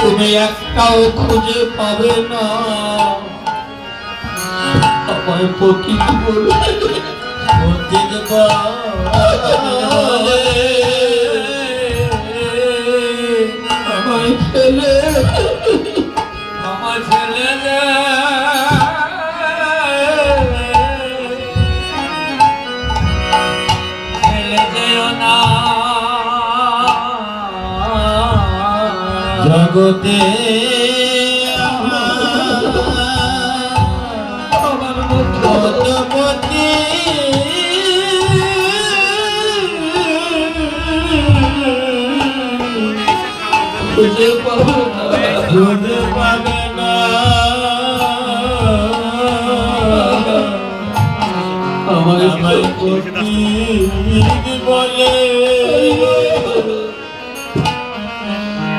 তুমি একটাও খুঁজে পাবে না। আমায় প্রকৃতি বলে পকিত বলে। জগতে খুঁজে পাবে না। আমার বলে।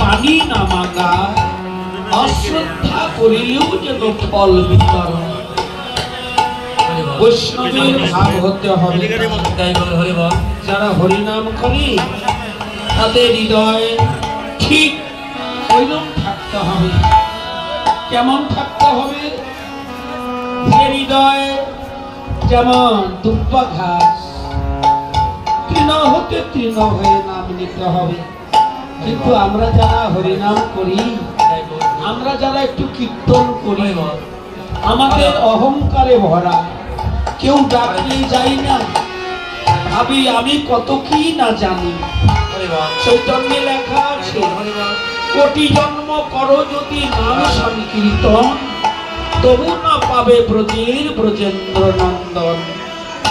পানি নামাগা অশ্রদ্ধা করিলেও যেন ফল বিতরণ বৈষ্ণবের ভাব হতে হবে। যারা হরিনাম করে তাদের হৃদয় ঠিক ওইরকম থাকতে হবে। কেমন থাকতে হবে? যে হৃদয় যেমন দুব্বা ঘাস তৃণ হতে তৃণ হয়ে নাম নিতে হবে। কিন্তু আমরা যারা হরিনাম করি, আমরা যারা একটু কীর্তন করি, আমাদের অহংকারে ভরা, কেউ ডাকলে যাই না। ভাবি, আমি কত কি না জানি। চৈতন্যে লেখা আছে, কোটি জন্ম করো যদি নাম সংকীর্তন, তবু না পাবে ব্রজের ব্রজেন্দ্র নন্দন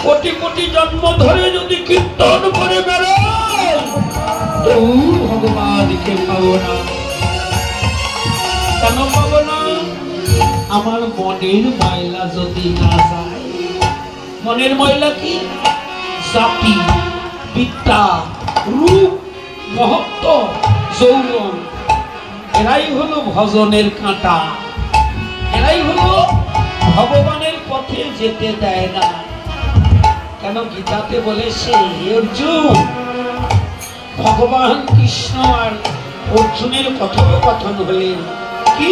কোটি কোটি জন্ম ধরে যদি কীর্তন করে বেড়ায় তবু ভগবানকে পাবো আমার মনের ময়লা যদি না যায়, মনের ময়লা কি? জাতি, বিদ্যা, রূপ, মহত্ব, যৌবন, এরাই হলো ভজনের কাঁটা। এরাই হলো ভগবানের পথে যেতে দেয় না। কেন গীতাতে বলেছে, "হে অর্জুন ভগবান কৃষ্ণ আর অর্জুনের কথোপকথন হলেন। কি?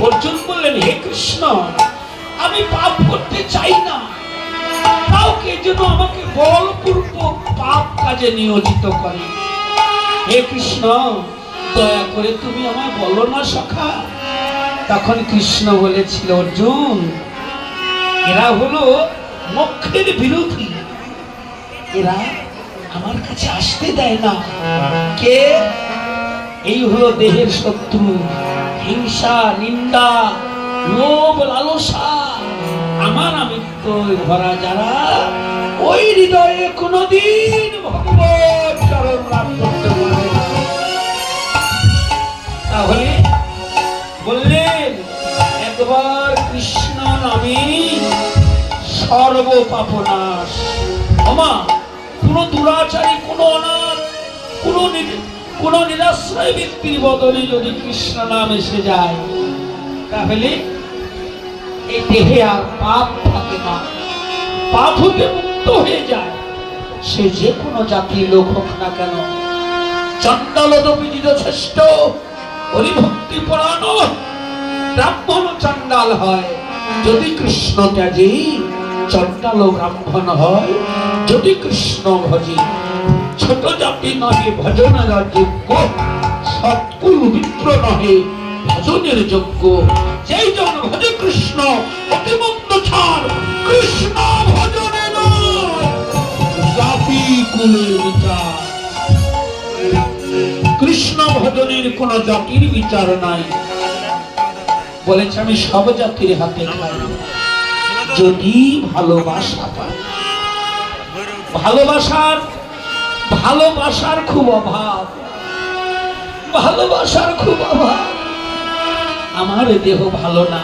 অর্জুন বললেন, হে কৃষ্ণ, আমি পাপ করতে চাই না। কাউকে যেন আমাকে বলপূর্বক পাপ কাজে নিয়োজিত করে। হে কৃষ্ণ, দয়া করে তুমি আমায় বলো না সখা। তখন কৃষ্ণ বলেছিল, অর্জুন, এরা হলো মক্ষের বিরোধী। এরা আমার কাছে আসতে দেয় না। কে? এই হলো দেহের শত্রু, হিংসা, নিন্দা, লোভ, লালসা। আমার আমিত্ব ভরা যারা ওই হৃদয়ে কোনোদিন ভগবত চরণ লাভ করতে পারে তাহলে বললেন, একবার কৃষ্ণ নামে সর্ব পাপনাশ আমা কোন দুরাচারী, কোন অনাথ, কোন কোন নিরাশ্রয় ব্যক্তির বদলে যদি কৃষ্ণ নাম এসে যায়, তাহলে এই দেহে আর পাপ থাকে না। পাপ হতে মুক্ত হয়ে যায়। সে যে কোনো জাতির লোক হোক না কেন। চণ্ডালদপি শ্রেষ্ঠ হরিভক্তি পরায়ণ ব্রাহ্মণ চণ্ডাল হয়। যদি কৃষ্ণ ত্যাজি চণ্ডাল ব্রাহ্মণ হয়। যদি কৃষ্ণ ভজি, ছোট জাতি নহে ভজনের যোগ্য সৎকুল মিত্র নহে ভজনের যোগ্য। যেই জন ভজে কৃষ্ণ অতিমন্ত ছাড় কৃষ্ণ ভজনে জাতি কুলের বিচার। কৃষ্ণ ভজনের কোন জাতির বিচার নাই। বলেছে আমি সব জাতির হাতে খাই। যদি ভালোবাসা পাই ভালোবাসার ভালোবাসার খুব অভাব। ভালোবাসার খুব অভাব। আমার দেহ ভালো না।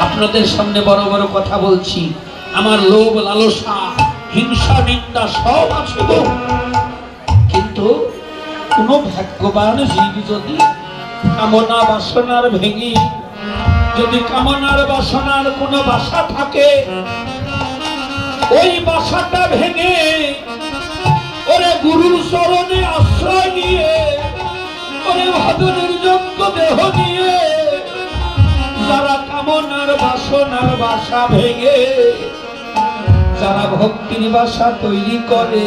আপনাদের সামনে বড় বড় কথা বলছি। আমার লোভ, লালসা, হিংসা, নিন্দা সব আছে কিন্তু কোনো ভাগ্যবান জীব যদি কামনা বাসনার ভেঙে যদি কামনার বাসনার কোনো বাসা থাকে, ওই বাসাটা ভেঙে ওরে গুরুর চরণে আশ্রয় নিয়ে, ওরে ভাদনের যোগ্য দেহ নিয়ে যারা কামনার বাসনার বাসা ভেঙে, যারা ভক্তির বাসা তৈরি করে,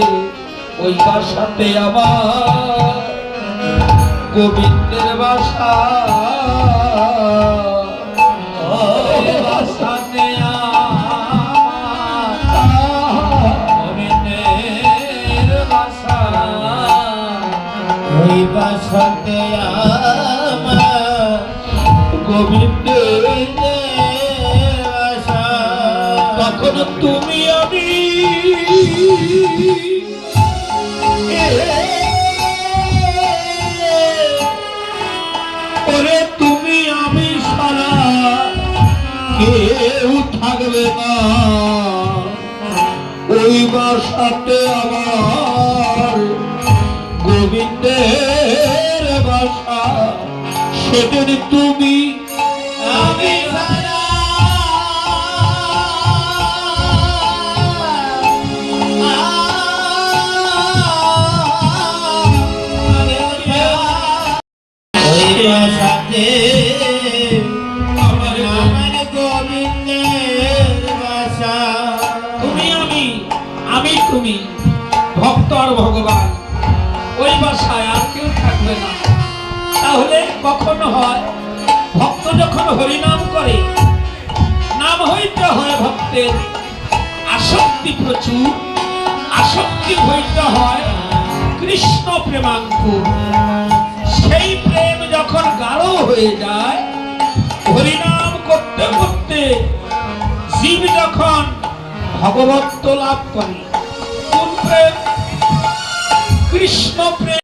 ওই বাসাতে আমার গোবিন্দের বাসা তখন তুমি আমি তুমি আমি সারা কেউ থাকবে না। ওই বাসাতে আমার গোবিন্দের বাসা। সেদিন তুমি। আমি তুমি। ভক্ত আর ভগবান। কখন হয়, ভক্ত যখন হরিনাম করে, নাম হইতে হয় ভক্তের। আসক্তি প্রচুর, আসক্তি হইতে হয় কৃষ্ণ প্রেমাঙ্কুর। সেই প্রেম যখন গাঢ় হয়ে যায়, হরিনাম করতে করতে জীব যখন ভগবত্ব লাভ করে, কোন প্রেম? কৃষ্ণ প্রেম।